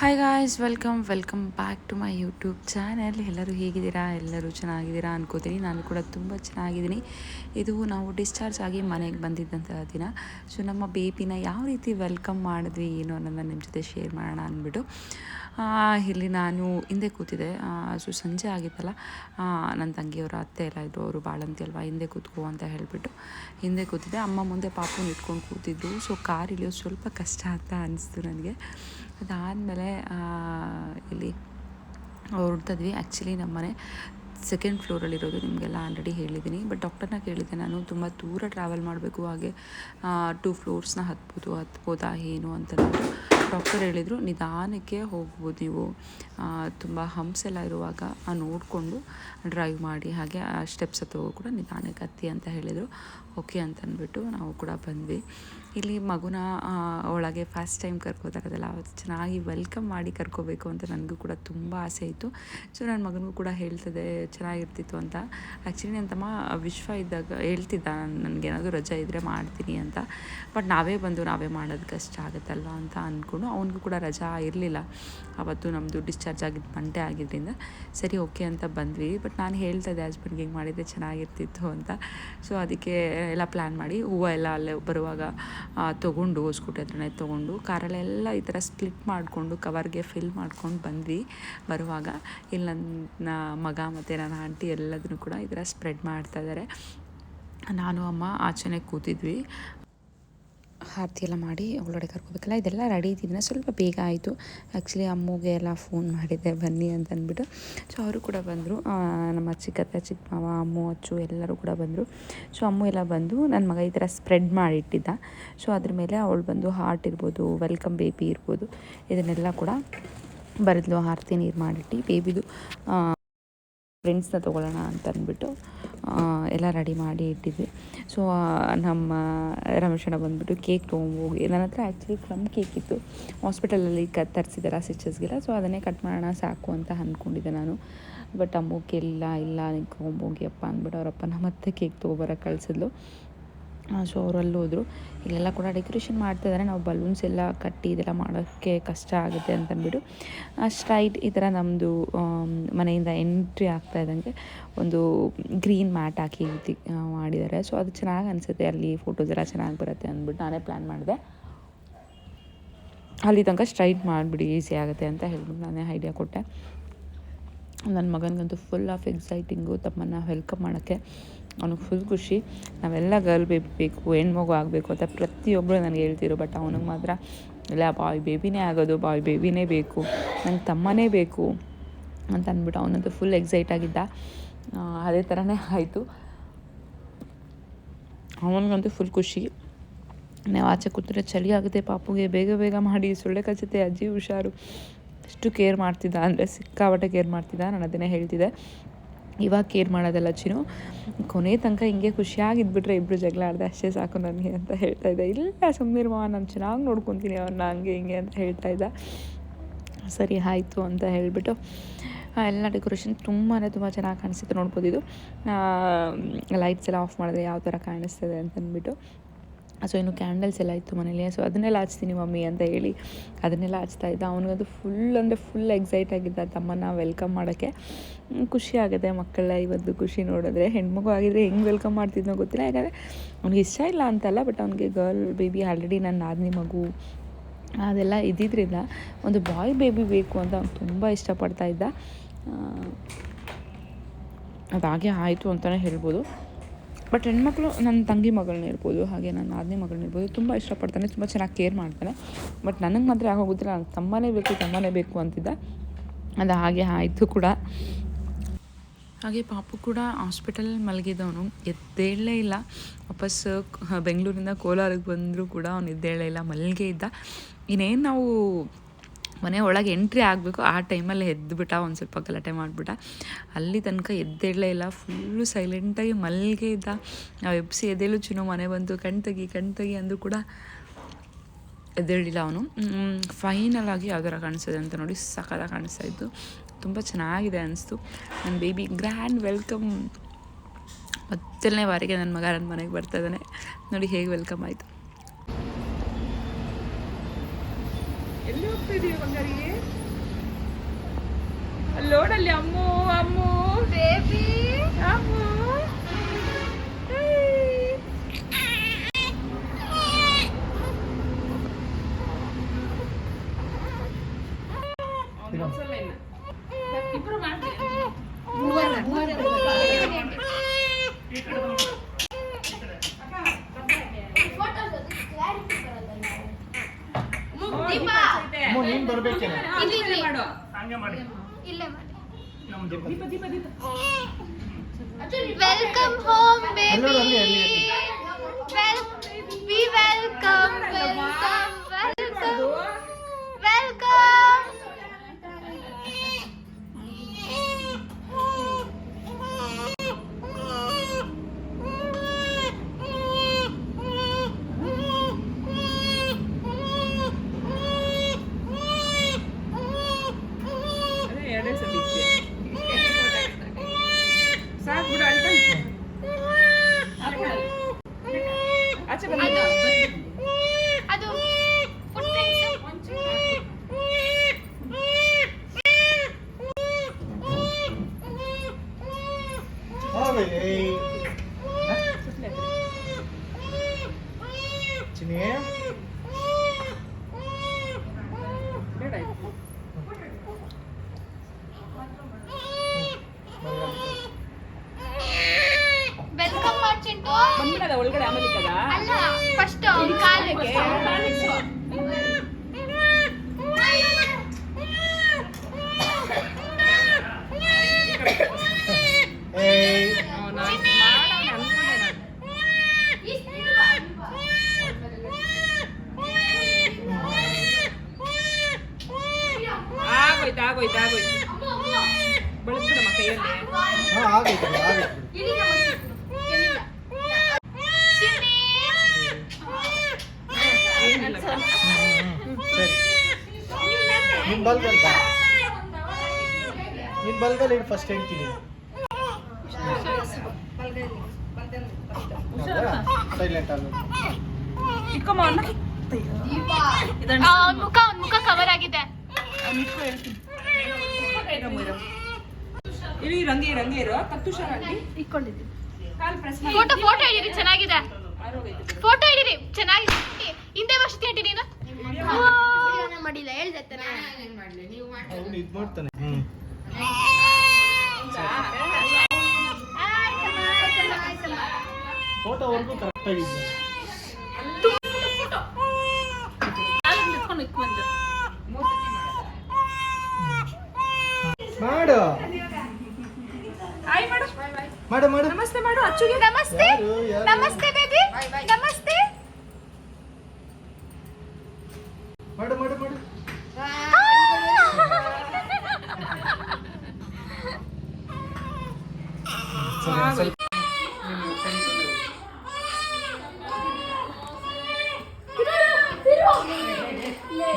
Hi guys welcome welcome back to my YouTube channel ಎಲ್ಲರೂ ಹೇಗಿದ್ದೀರಾ? ಎಲ್ಲರೂ ಚೆನ್ನಾಗಿದ್ದೀರಾ ಅನ್ಕೋತೀನಿ. ನಾನು ಕೂಡ ತುಂಬ ಚೆನ್ನಾಗಿದ್ದೀನಿ. ಇದು ನಾವು ಡಿಸ್ಚಾರ್ಜ್ ಆಗಿ ಮನೆಗೆ ಬಂದಿದ್ದಂಥ ದಿನ. ಸೊ ನಮ್ಮ ಬೇಬಿನ ಯಾವ ರೀತಿ ವೆಲ್ಕಮ್ ಮಾಡಿದ್ವಿ, ಏನು ಅನ್ನೋದನ್ನ ನಿಮ್ಮ ಜೊತೆ ಶೇರ್ ಮಾಡೋಣ ಅಂದ್ಬಿಟ್ಟು. ಇಲ್ಲಿ ನಾನು ಹಿಂದೆ ಕೂತಿದ್ದೆ. ಸೊ ಸಂಜೆ ಆಗಿತ್ತಲ್ಲ. ನನ್ನ ತಂಗಿಯವರ, ಅತ್ತೆ ಎಲ್ಲ ಇದ್ದರು ಅವರು ಬಾಳಂತಿ ಅಲ್ವಾ? ಹಿಂದೆ ಕೂತ್ಕೋ ಅಂತ ಹೇಳಿಬಿಟ್ಟು ಹಿಂದೆ ಕೂತಿದ್ದೆ. ಅಮ್ಮ ಮುಂದೆ ಪಾಪುನ ಇಟ್ಕೊಂಡು ಕೂತಿದ್ರು. ಸೊ, ಕಾರ್ ಇಳಿಯೋದು ಸ್ವಲ್ಪ ಕಷ್ಟ ಅಂತ ಅನಿಸ್ತು ನನಗೆ. ಅದಾದಮೇಲೆ ಇಲ್ಲಿ ಹೊರಡ್ತದ್ವಿ ಆ್ಯಕ್ಚುಲಿ ನಮ್ಮನೆ ಸೆಕೆಂಡ್ ಫ್ಲೋರಲ್ಲಿರೋದು ನಿಮಗೆಲ್ಲ ಆಲ್ರೆಡಿ ಹೇಳಿದ್ದೀನಿ ಬಟ್ ಡಾಕ್ಟರ್ನ ಕೇಳಿದ್ದೆ ನಾನು. ತುಂಬ ದೂರ ಟ್ರಾವೆಲ್ ಮಾಡಬೇಕು. ಹಾಗೆ ಟೂ ಫ್ಲೋರ್ಸ್ನ ಹತ್ಬೋದು, ಹತ್ಬೋದಾ, ಏನು ಅಂತ ಡಾಕ್ಟರ್ ಹೇಳಿದರು, ನಿಧಾನಕ್ಕೆ ಹೋಗ್ಬೋದು ನೀವು. ತುಂಬ ಹಂಪ್ಸ್ ಎಲ್ಲ ಇರುವಾಗ ನೋಡಿಕೊಂಡು ಡ್ರೈವ್ ಮಾಡಿ, ಹಾಗೆ ಆ ಸ್ಟೆಪ್ಸ್ ಹತ್ತುವಾಗ ಕೂಡ ನಿಧಾನಕ್ಕೆ ಹತ್ತಿ ಅಂತ ಹೇಳಿದರು. ಓಕೆ ಅಂತ ಅಂದ್ಬಿಟ್ಟು ನಾವು ಕೂಡ ಬಂದ್ವಿ. ಇಲ್ಲಿ ಮಗುನ ಒಳಗೆ ಫಸ್ಟ್ ಟೈಮ್ ಕರ್ಕೋತಾರದಲ್ಲ ಅವತ್ತು ಚೆನ್ನಾಗಿ ವೆಲ್ಕಮ್ ಮಾಡಿ ಕರ್ಕೋಬೇಕು ಅಂತ ನನಗೂ ಕೂಡ ತುಂಬ ಆಸೆ ಇತ್ತು. ಸೊ ನನ್ನ ಮಗನಿಗೂ ಕೂಡ ಹೇಳ್ತದೆ ಚೆನ್ನಾಗಿರ್ತಿತ್ತು ಅಂತ. ಆ್ಯಕ್ಚುಲಿ ನನ್ನ ತಮ್ಮ ವಿಶ್ವ ಇದ್ದಾಗ ಹೇಳ್ತಿದ್ದ ನನಗೇನಾದರೂ ರಜೆ ಇದ್ದರೆ ಮಾಡ್ತೀನಿ ಅಂತ. ಬಟ್ ನಾವೇ ಬಂದು ನಾವೇ ಮಾಡೋದು ಕಷ್ಟ ಆಗುತ್ತಲ್ಲ ಅಂತ ಅಂದ್ಕೊಂಡು ಅವನಿಗೂ ಕೂಡ ರಜಾ ಇರಲಿಲ್ಲ. ಅವತ್ತು ನಮ್ಮದು ಡಿಸ್ಚಾರ್ಜ್ ಆಗಿದ್ದು ಮಂಡೇ ಆಗಿದ್ದರಿಂದ ಸರಿ ಓಕೆ ಅಂತ ಬಂದ್ವಿ. ಬಟ್ ನಾನು ಹೇಳ್ತಾ ಇದ್ದೆ ಹಸ್ಬೆಂಡ್ಗೆ ಹಿಂಗೆ ಮಾಡಿದರೆ ಚೆನ್ನಾಗಿರ್ತಿತ್ತು ಅಂತ. ಸೊ ಅದಕ್ಕೆ ಎಲ್ಲ ಪ್ಲ್ಯಾನ್ ಮಾಡಿ, ಹೂವು ಎಲ್ಲ ಅಲ್ಲೇ ಬರುವಾಗ ತೊಗೊಂಡು ಹೊಸ್ಕೋಟೆ ಹತ್ರನೇ ತೊಗೊಂಡು, ಕಾರಲ್ಲೆಲ್ಲ ಈ ಥರ ಸ್ಪ್ಲಿಟ್ ಮಾಡಿಕೊಂಡು ಕವರ್ಗೆ ಫಿಲ್ ಮಾಡ್ಕೊಂಡು ಬಂದ್ವಿ ಬರುವಾಗ. ಇಲ್ಲಿ ನನ್ನ ಮಗ ಮತ್ತು ನನ್ನ ಆಂಟಿ ಎಲ್ಲದನ್ನು ಕೂಡ ಈ ಥರ ಸ್ಪ್ರೆಡ್ ಮಾಡ್ತಾ ಇದ್ದಾರೆ. ನಾನು, ಅಮ್ಮ ಆಚೆನೆ ಕೂತಿದ್ವಿ. ಆರತಿ ಎಲ್ಲ ಮಾಡಿ ಒಳಗಡೆ ಕರ್ಕೋಬೇಕಲ್ಲ, ಇದೆಲ್ಲ ರೆಡಿ ಇದ್ದಿದ್ದನ್ನ ಸ್ವಲ್ಪ ಬೇಗ ಆಯಿತು. ಆ್ಯಕ್ಚುಲಿ ಅಮ್ಮಗೆ ಎಲ್ಲ ಫೋನ್ ಮಾಡಿದ್ದೆ, ಬನ್ನಿ ಅಂತ ಅಂದ್ಬಿಟ್ಟು. ಸೊ ಅವರು ಕೂಡ ಬಂದರು. ನಮ್ಮ ಚಿಕ್ಕತ್ತೆ ಚಿಕ್ಕ ಮಾವ ಅಮ್ಮು, ಅಚ್ಚು ಎಲ್ಲರೂ ಕೂಡ ಬಂದರು. ಸೊ ಅಮ್ಮು ಎಲ್ಲ ಬಂದು ನನ್ನ ಮಗ ಈ ಥರ ಸ್ಪ್ರೆಡ್ ಮಾಡಿಟ್ಟಿದ್ದ. ಸೊ ಅದ್ರ ಮೇಲೆ ಅವಳು ಬಂದು ಹಾರ್ಟ್ ಇರ್ಬೋದು ವೆಲ್ಕಮ್ ಬೇಬಿ ಇರ್ಬೋದು, ಇದನ್ನೆಲ್ಲ ಕೂಡ ಬರೆದ್ಲು, ಆರತಿ ನೀರು ಮಾಡಿಟ್ಟು ಬೇಬಿದು ಫ್ರೆಂಡ್ಸ್ನ ತೊಗೊಳ್ಳೋಣ ಅಂತ ಅಂದ್ಬಿಟ್ಟು ಎಲ್ಲ ರೆಡಿ ಮಾಡಿ ಇಟ್ಟಿದ್ವಿ. ಸೊ ನಮ್ಮ ರಮೇಶಣ್ಣ ಬಂದ್ಬಿಟ್ಟು ಕೇಕ್ ತೊಗೊಂಬೋಗಿ ನನ್ನ ಹತ್ರ ಆ್ಯಕ್ಚುಲಿ ಪ್ಲಮ್ ಕೇಕ್ ಇತ್ತು. ಹಾಸ್ಪಿಟಲಲ್ಲಿ ಕ, ತರಿಸಿದಾರ ಸ್ಟಿಚಸ್ಗೆಲ್ಲ ಸೊ ಅದನ್ನೇ ಕಟ್ ಮಾಡೋಣ, ಸಾಕು ಅಂತ ಅಂದ್ಕೊಂಡಿದ್ದೆ ನಾನು. ಬಟ್ ಅಮ್ಮಕ್ಕೆ ಇಲ್ಲ ಇಲ್ಲ ನೀನು ತೊಗೊಂಬೋಗಿ ಅಪ್ಪ ಅಂದ್ಬಿಟ್ಟು ಅವರಪ್ಪನ ಮತ್ತೆ ಕೇಕ್ ತೊಗೊಬರ ಕಳಿಸಿದ್ಲು. ಸೊ ಅವರಲ್ಲಿ ಹೋದರು. ಇಲ್ಲೆಲ್ಲ ಕೂಡ ಡೆಕೋರೇಷನ್ ಮಾಡ್ತಿದ್ದಾರೆ ನಾವು ಬಲೂನ್ಸ್ ಎಲ್ಲ ಕಟ್ಟಿ ಇದೆಲ್ಲ ಮಾಡೋಕ್ಕೆ ಕಷ್ಟ ಆಗುತ್ತೆ ಅಂತಂದ್ಬಿಟ್ಟು ಸ್ಟ್ರೈಟ್ ಈ ಥರ ನಮ್ಮದು ಮನೆಯಿಂದ ಎಂಟ್ರಿ ಆಗ್ತಾ ಇದ್ದಂಗೆ ಒಂದು ಗ್ರೀನ್ ಮ್ಯಾಟ್ ಹಾಕಿ ಮಾಡಿದ್ದಾರೆ. ಸೊ ಅದು ಚೆನ್ನಾಗಿ ಅನಿಸುತ್ತೆ. ಅಲ್ಲಿ ಫೋಟೋಸ್ ಎಲ್ಲ ಚೆನ್ನಾಗಿ ಬರುತ್ತೆ ಅಂದ್ಬಿಟ್ಟು ನಾನೇ ಪ್ಲ್ಯಾನ್ ಮಾಡಿದೆ. ಅಲ್ಲಿ ತನಕ ಸ್ಟ್ರೈಟ್ ಮಾಡಿಬಿಡಿ ಈಸಿ ಆಗುತ್ತೆ ಅಂತ ಹೇಳ್ಬಿಟ್ಟು ನಾನೇ ಐಡಿಯಾ ಕೊಟ್ಟೆ. ನನ್ನ ಮಗನಿಗಂತೂ ಫುಲ್ ಆಫ್ ಎಕ್ಸೈಟಿಂಗು ತಮ್ಮನ್ನು ವೆಲ್ಕಮ್ ಮಾಡೋಕ್ಕೆ. ಅವನಿಗೆ ಫುಲ್ ಖುಷಿ. ನಾವೆಲ್ಲ ಗರ್ಲ್ ಬೇಬಿ ಬೇಕು, ಹೆಣ್ಮಗು ಆಗಬೇಕು ಅಂತ ಪ್ರತಿಯೊಬ್ಬರು ನನಗೆ ಹೇಳ್ತಿರು ಬಟ್ ಅವನಿಗೆ ಮಾತ್ರ, ಇಲ್ಲ ಬಾಯ್ ಬೇಬಿನೇ ಆಗೋದು ಬಾಯ್ ಬೇಬಿನೇ ಬೇಕು ನನಗೆ ತಮ್ಮನೇ ಬೇಕು ಅಂತ ಅಂದ್ಬಿಟ್ಟು ಅವನಂತೂ ಫುಲ್ ಎಕ್ಸೈಟ್ ಆಗಿದ್ದ. ಅದೇ ಥರನೇ ಆಯಿತು. ಅವನಿಗಂತೂ ಫುಲ್ ಖುಷಿ. ನಾವು ಆಚೆ ಕೂತ್ರೆ ಚಳಿ ಆಗುತ್ತೆ, ಪಾಪುಗೆ ಬೇಗ ಬೇಗ ಮಾಡಿ, ಸೊಳ್ಳೆ ಕಚ್ಚುತ್ತೆ ಅಜ್ಜಿ ಹುಷಾರು. ಎಷ್ಟು ಕೇರ್ ಮಾಡ್ತಿದ್ದ ಅಂದರೆ ಸಿಕ್ಕಾಪಟ್ಟೆ ಕೇರ್ ಮಾಡ್ತಿದ್ದ, ನಾನು ಅದನ್ನೇ ಹೇಳ್ತಿದ್ದೆ. ಇವಾಗ ಕೇರ್ ಮಾಡೋದಲ್ಲ ಚಿನು ಕೊನೆ ತನಕ ಹಿಂಗೆ ಖುಷಿಯಾಗಿದ್ಬಿಟ್ರೆ ಇಬ್ಬರು ಜಗಳ ಆಡ್ದೆ, ಅಷ್ಟೇ ಸಾಕು ನನಗೆ ಅಂತ ಹೇಳ್ತಾ ಇದ್ದೆ. ಇಲ್ಲ ಸುಮ್ಮನಿರುವ ನಾನು ಚೆನ್ನಾಗಿ ನೋಡ್ಕೊತೀನಿ ಅವ್ರನ್ನ ಹಂಗೆ ಹಿಂಗೆ ಅಂತ ಹೇಳ್ತಾ ಇದ್ದ. ಸರಿ, ಆಯಿತು ಅಂತ ಹೇಳಿಬಿಟ್ಟು ಎಲ್ಲ ಡೆಕೋರೇಷನ್ ತುಂಬಾ ತುಂಬ ಚೆನ್ನಾಗಿ ಕಾಣಿಸ್ತಿತ್ತು ನೋಡ್ಬೋದು ಇದು. ಲೈಟ್ಸ್ ಎಲ್ಲ ಆಫ್ ಮಾಡಿದ್ರೆ ಯಾವ ಥರ ಕಾಣಿಸ್ತದೆ ಅಂತ ಅಂದ್ಬಿಟ್ಟು. ಸೊ ಇನ್ನು ಕ್ಯಾಂಡಲ್ಸ್ ಎಲ್ಲ ಇತ್ತು ಮನೇಲಿ. ಸೊ ಅದನ್ನೆಲ್ಲ ಹಚ್ತೀನಿ ಮಮ್ಮಿ ಅಂತ ಹೇಳಿ ಅದನ್ನೆಲ್ಲ ಹಚ್ತಾ ಇದ್ದ. ಅವನಿಗದು ಫುಲ್ ಅಂದರೆ ಫುಲ್ ಎಕ್ಸೈಟ್ ಆಗಿದ್ದ ತಮ್ಮನ್ನ ವೆಲ್ಕಮ್ ಮಾಡೋಕ್ಕೆ. ಖುಷಿ ಆಗುತ್ತೆ ಮಕ್ಕಳ ಇವತ್ತು ಖುಷಿ ನೋಡಿದ್ರೆ. ಹೆಣ್ಮಗು ಆಗಿದ್ರೆ ಹೆಂಗೆ ವೆಲ್ಕಮ್ ಮಾಡ್ತಿದ್ನೋ ಗೊತ್ತಿಲ್ಲ. ಯಾಕಂದರೆ ಅವ್ನಿಗೆ ಇಷ್ಟ ಇಲ್ಲ ಅಂತಲ್ಲ ಬಟ್ ಅವ್ನಿಗೆ ಗರ್ಲ್ ಬೇಬಿ ಆಲ್ರೆಡಿ ನನ್ನ ನಾದಿನಿ ಮಗು, ಅದೆಲ್ಲ ಇದ್ದಿದ್ದರಿಂದ ಒಂದು ಬಾಯ್ ಬೇಬಿ ಬೇಕು ಅಂತ ಅವ್ನು ತುಂಬ ಇಷ್ಟಪಡ್ತಾ ಇದ್ದ. ಅದಾಗೆ ಆಯಿತು ಅಂತಲೇ ಹೇಳ್ಬೋದು. ಬಟ್ ಹೆಣ್ಮಕ್ಳು ನನ್ನ ತಂಗಿ ಮಗಳನ್ನ ಇರ್ಬೋದು, ಹಾಗೆ ನನ್ನ ಆದ್ನಿ ಮಗಳನ್ನ ಇರ್ಬೋದು, ತುಂಬ ಇಷ್ಟಪಡ್ತಾನೆ, ತುಂಬ ಚೆನ್ನಾಗಿ ಕೇರ್ ಮಾಡ್ತಾನೆ. ಬಟ್ ನನಗೆ ಮಾತ್ರ ಆಗೋಗುತ್ತಿಲ್ಲ ನನಗೆ ತಮ್ಮನೇ ಬೇಕು ತಮ್ಮನೇ ಬೇಕು ಅಂತಿದ್ದ. ಅದು ಹಾಗೆ ಆಯಿತು ಕೂಡ. ಹಾಗೆ ಪಾಪು ಕೂಡ ಹಾಸ್ಪಿಟಲಲ್ಲಿ ಮಲಗಿದವನು, ಎದ್ದೇಳಲೇ ಇಲ್ಲ. ವಾಪಸ್ ಬೆಂಗಳೂರಿಂದ ಕೋಲಾರಕ್ಕೆ ಬಂದರೂ ಕೂಡ ಅವನು ಎದ್ದೇಳಲೇ ಇಲ್ಲ, ಮಲಗೇ ಇದ್ದ. ಇನ್ನೇನು ನಾವು ಮನೆ ಒಳಗೆ ಎಂಟ್ರಿ ಆಗಬೇಕು, ಆ ಟೈಮಲ್ಲಿ ಎದ್ದುಬಿಟ್ಟ ಒಂದು ಸ್ವಲ್ಪ ಗಲಾಟೆ ಮಾಡಿಬಿಟ್ಟ. ಅಲ್ಲಿ ತನಕ ಎದ್ದೇಳಲೇ ಇಲ್ಲ ಫುಲ್ಲು ಸೈಲೆಂಟಾಗಿ ಮಲ್ಲಿಗೆ ಇದ್ದ. ನಾವು ಎಬ್ಸಿ ಎದ್ದೇಳು ಚಿನ್ನು, ಮನೆ ಬಂತು ಕಣ್ತಗಿ ಕಣ್ತಗಿ ಕಣ್ ತೆಗಿ ಅಂದರೂ ಕೂಡ ಎದ್ದೇಳಿಲ್ಲ ಅವನು. ಫೈನಲ್ ಆಗಿ ಯಾವ ಥರ ಕಾಣಿಸ್ತದೆ ಅಂತ ನೋಡಿ ಸಖತ್ತಾಗಿ ಕಾಣಿಸ್ತಾ ಇತ್ತು. ತುಂಬ ಚೆನ್ನಾಗಿದೆ ಅನಿಸ್ತು. ನನ್ನ ಬೇಬಿ ಗ್ರ್ಯಾಂಡ್ ವೆಲ್ಕಮ್ ಮೊದಲನೇ ಬಾರಿಗೆ ನನ್ನ ಮಗ ನನ್ನ ಮನೆಗೆ ಬರ್ತಾ ಇದ್ದಾನೆ. ನೋಡಿ ಹೇಗೆ ವೆಲ್ಕಮ್ ಆಯಿತು. ఒకసారి లోడల్లి Ammu Ammu. Baby. Ammu. Welcome home, baby. ಹಾಗೆ ಏಯ್. ಸುತ್ತಲೇ ಚಿನ್ನಿ ಬೇಡ ಆಯ್ತು ವೆಲ್ಕಮ್ ಮಾಡ್ಚಿಂಟು ಬಂದ್ಬಿಡದ ಒಳಗಡೆ ಆಮೇಲೆ ಕದ ಅಲ್ಲ ಫಸ್ಟ್ ಕಾಲಿಗೆ. ಆಗೋಯ್ತು ಆಗೋಯ್ತು ಆಗೋಯ್ತು. ಬಳಸ್ಬಿಡಮ್ಮ ಕೈಯಲ್ಲಿ. ನಿನ್ ಬಲ್ಗಲ್ ನಿನ್ ಬಲ್ಗಲ್ ಇಡು ಫಸ್ಟ್ ಹೇಳ್ತೀನಿ. ಸೈಲೆಂಟ್ ಮುಖ ಮುಖ ಕವರ್ ಆಗಿದೆ. ಇಲ್ಲಿ ರಂಗಿ ರಂಗಿ ಇರೋ ಕತ್ತು ಶಾಲಾಗಿ ಕಾಲ್ ಪ್ರೆಸ್ ಫೋಟೋ ಫೋಟೋ ಹಿಡೀರಿ ಚೆನ್ನಾಗಿದೆ. ಫೋಟೋ ಹಿಡೀರಿ ಚೆನ್ನಾಗಿದೆ. ಹಿಂದೆ ವರ್ಷ ತಿಂಟಿ ನೀನು. ಮಾಡಿಲ್ಲ ಹೇಳ್ದೆ ಇದು ಮಾಡ್ತಾನೆ ಫೋಟೋವರೆಗೂ ಮಾಡು. ಹಾಯ್ ಮಾಡು. ಮಾಡು ಮಾಡು. ನಮಸ್ತೆ ಮಾಡು ಅಚ್ಚುಗೆ. ನಮಸ್ತೆ. ನಮಸ್ತೆ ಬೇಬಿ. ನಮಸ್ತೆ. ಮಾಡು ಮಾಡು ಮಾಡು.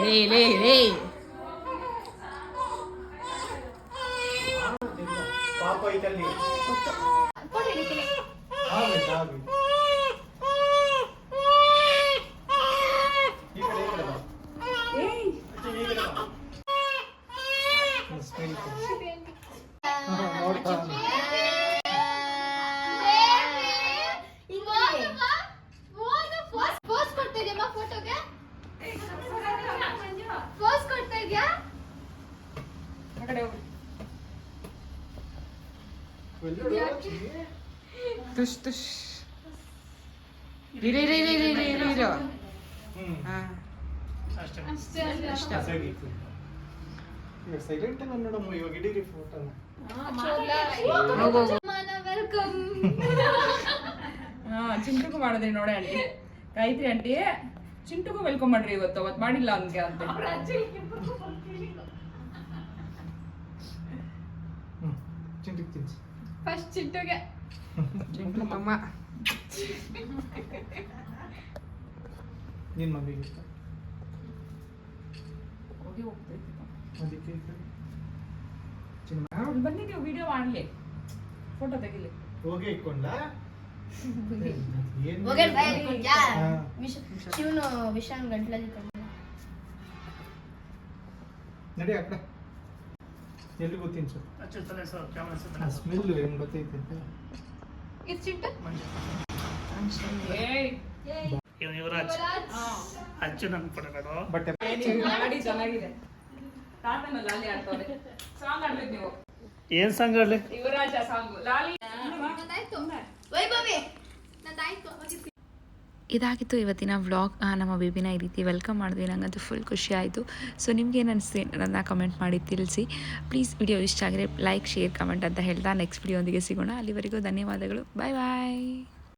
ಲೇ ಲೇ ಲೇ ಪಾಪ ಐತಲ್ಲಿ ಫೋಟೋ ಹಿಡಿತೀನಿ ಆಗೈತೆ ಆಗೈತೆ ಈ ಕಡೆ ಈ ಕಡೆ ಬಾ ಏಯ್ ಈ ಕಡೆ ಬಾ ಸ್ಮೈಲ್ ಕೊಡು. ನೋಡ್ತಾ ಪೋಸ್ ಕೊಡ್ತಾ ಇದೆಯಮ್ಮ ಫೋಟೋಗೆ ಪೋಸ್ ಕೊಡ್ತಾ ಇದೆಯಾ ಆ ಕಡೆ ಹೋಗು ತುಷ್ ತುಷ್ ಇರಿ ಇರಿ ಇರಿ ಇರಿ ಇರಿ ಇರು. ಹ್ಮ್ ಹಾ. ಅಷ್ಟೇ ಸಾಕಾಗಿತ್ತು. ಇವಾಗ ಸೈಲೆಂಟ್ ಆಗಿ ನೋಡಮ್ಮ ಇವಾಗ ಇಡೀರಿ ಫೋಟೋನ ವೆಲ್ಕಮ್ ಹಾ ಚಿಂಟುಗೂ ಮಾಡಿದ್ರಿ ನೋಡಿ ಆಂಟಿ. ಗಾಯತ್ರಿ ಆಂಟಿ ಚಿಂಟುಕು ವೆಲ್ಕಮ್ ಮಾಡ್ರಿ ಇವತ್ತು. ಅವತ್ತು ಮಾಡಿಲ್ಲ ಅವನಿಗೆ ಅಂತ. ಚಿಂಟುಕ್ ತಿನ್ಸಿ. ಫಸ್ಟ್ ಚಿಟ್ಟುಗೆ ಚಿಂಟು ತಮ್ಮ. ನಿನ್ ಮಮ್ಮಿಗೆ ಇಷ್ಟ? ಹೋಗಿ ಹೋಗ್ತೈತಿ. ಅದಕ್ಕೆ. ಚಿನ್ನ. ಬಂದಿದ್ದೀವಿ ವಿಡಿಯೋ ಮಾಡಲಿ. ಫೋಟೋ ತೆಗಿಲಿ. ಹೋಗಿ ಇಟ್ಕೊಂಡ ಶಿವನು ವಿಶಾನ್ ಗಂಟ್ಲಲ್ಲಿ ನಡಿ ಅಕ್ಕ ಎಲ್ಲಿಗೂ ತಿನ್ಸು ಅಚ್ಚುತ್ತಲೇ ಸರ್ ಕ್ಯಾಮರಾ ಆ ಸರ್. ಸ್ಮೆಲ್ ಹೆಂಗ್ ಗೊತ್ತೈತೆ ಅಂತ. ಇವನು ಯುವರಾಜ್ ಅಚ್ಚು. ನನ್ ಪಡಬೇಡ ಬಟ್ ಚೆನ್ನಾಗಿದೆ. ತಾತನ ಲಾಲಿ ಸಾಂಗ್ ಆಡ್ಬೇಕು ನೀವು. ಏನ್ ಸಾಂಗ್ ಹೇಳಿ ಯುವರಾಜ ಸಾಂಗ್. ಲಾಲಿ. ವೈಭವಿ ನಂದಾಯ್ತು ಇದಾಗಿತ್ತು ಇವತ್ತಿನ ವ್ಲಾಗ್. ನಮ್ಮ ಬೇಬಿನ ಈ ರೀತಿ ವೆಲ್ಕಮ್ ಮಾಡಿದ್ವಿ. ನನಗಂತೂ ಫುಲ್ ಖುಷಿ ಆಯಿತು. ಸೊ ನಿಮ್ಗೆ ಏನು ಅನಿಸ್ತು ನನ್ನ ಕಮೆಂಟ್ ಮಾಡಿ ತಿಳಿಸಿ. ಪ್ಲೀಸ್ ವಿಡಿಯೋ ಇಷ್ಟ ಆಗಿದ್ರೆ ಲೈಕ್ ಶೇರ್ ಕಮೆಂಟ್ ಅಂತ ಹೇಳ್ತಾ ನೆಕ್ಸ್ಟ್ ವಿಡಿಯೋ ಒಂದಿಗೆ ಸಿಗೋಣ. ಅಲ್ಲಿವರೆಗೂ ಧನ್ಯವಾದಗಳು. ಬಾಯ್ ಬಾಯ್